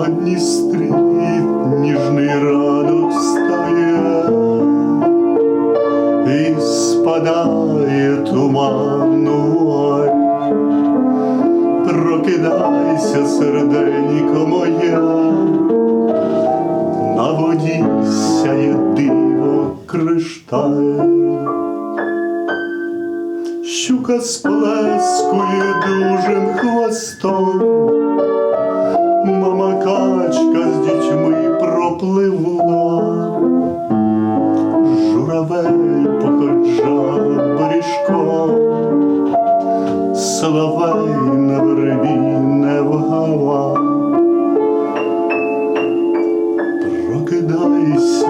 Одні Дністрі ніжний радок стає і спадає туман валь. Прокидайся, серденько моє, на воді сяє диво кришталь. Щука сплескує дужим хвостом. Пропливла, журавель походжа бережком, соловей на вербі не вгава. Прокидайся,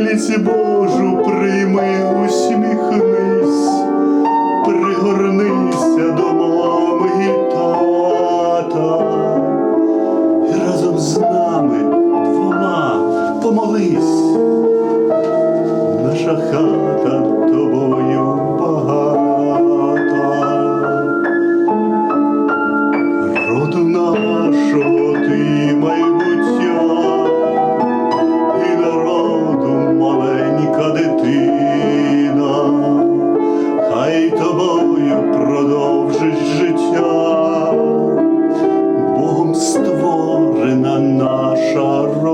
Миліці Божу, прийми, усміхнись, пригорнися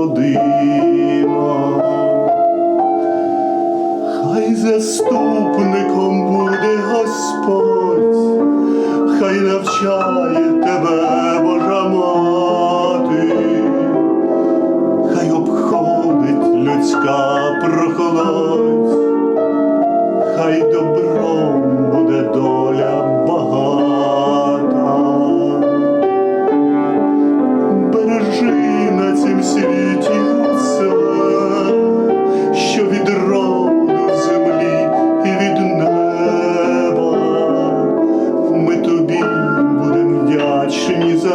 родина, хай заступником буде Господь, хай навчає тебе Божа мати. Хай обходить людська прохолодь,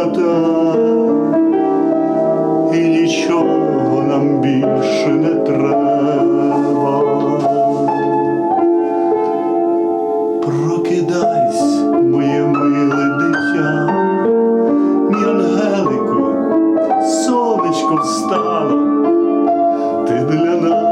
вдячні і нічого нам більше не треба. Прокидайсь, моє миле дитя, мій ангелику, сонечко встало, ти для нас